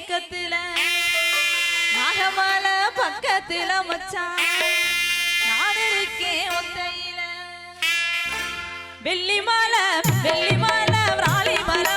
ஏக்கத்துல நாகமல பக்கத்துல மச்சான். நான் இருக்கேன் ஒத்தையில. வெள்ளி மாலை வெள்ளி மாலை ராளி மலை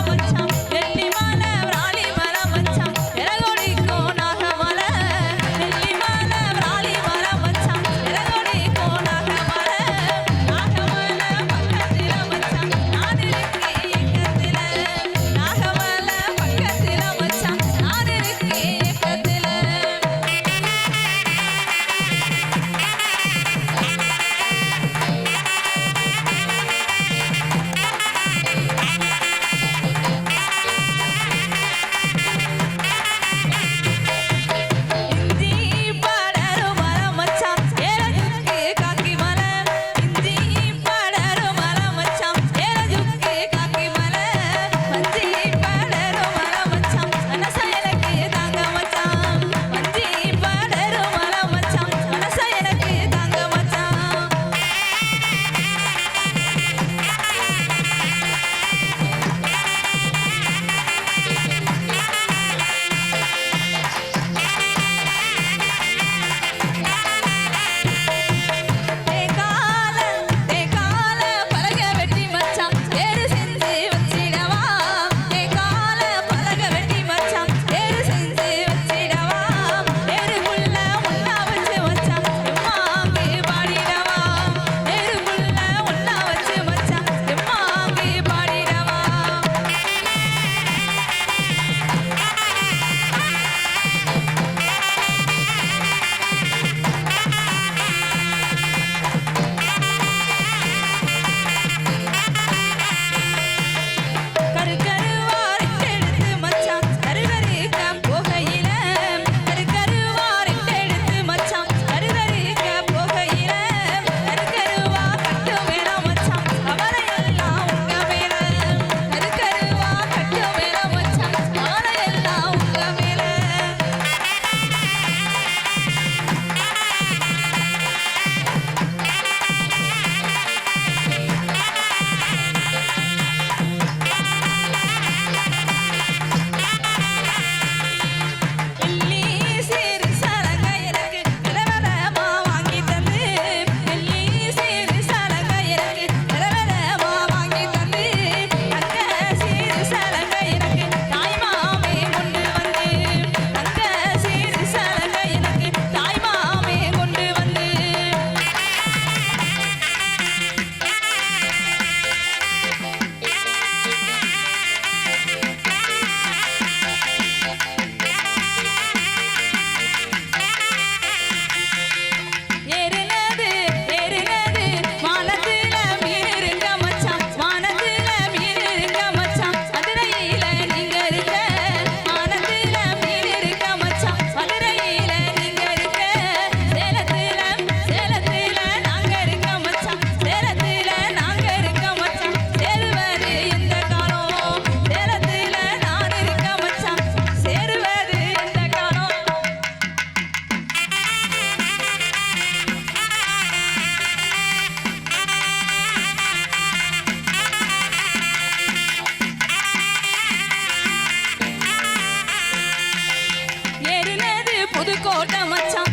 खुद को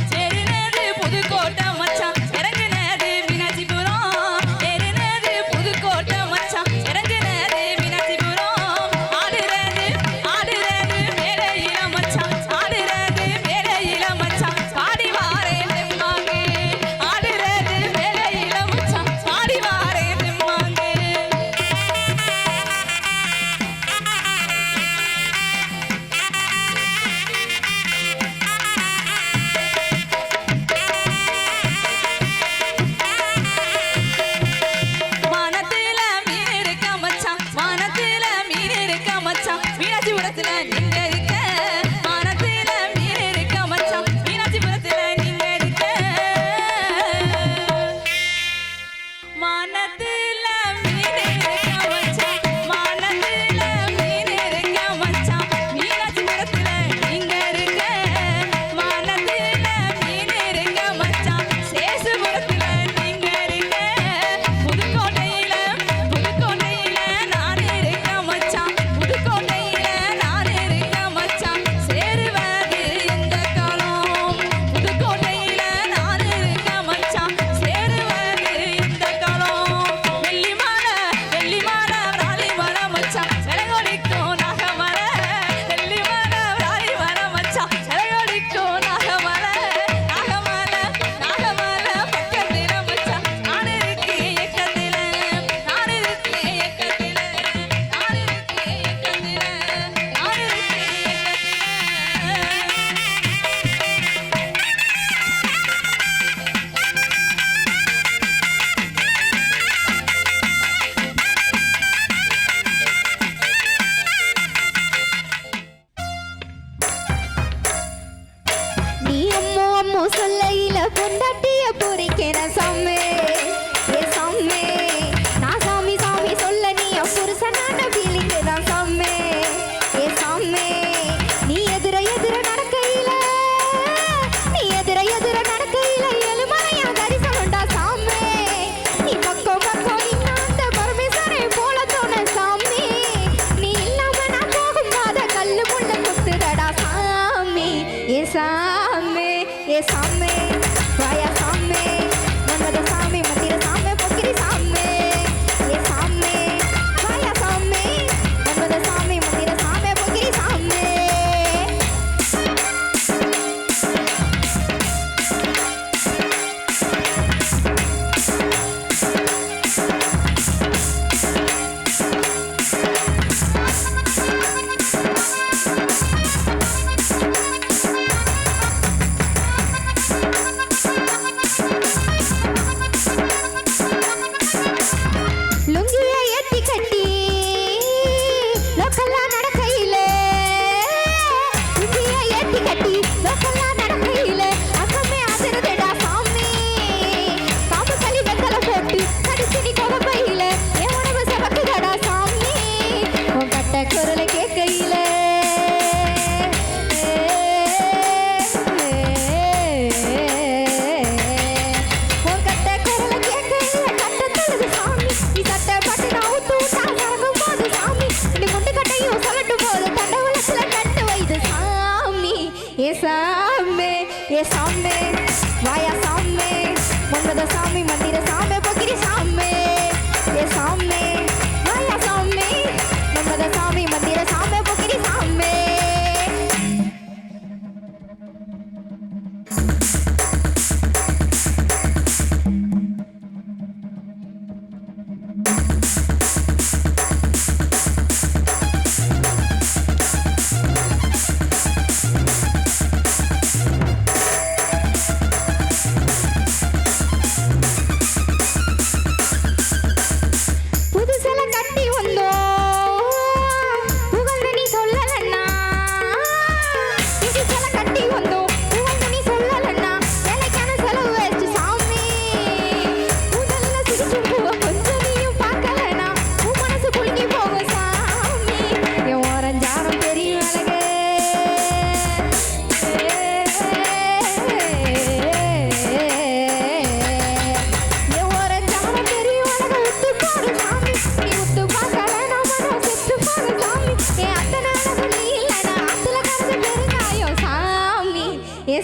பொண்டாட்டிய பொறிக்கிற சம்மே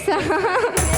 Thanks.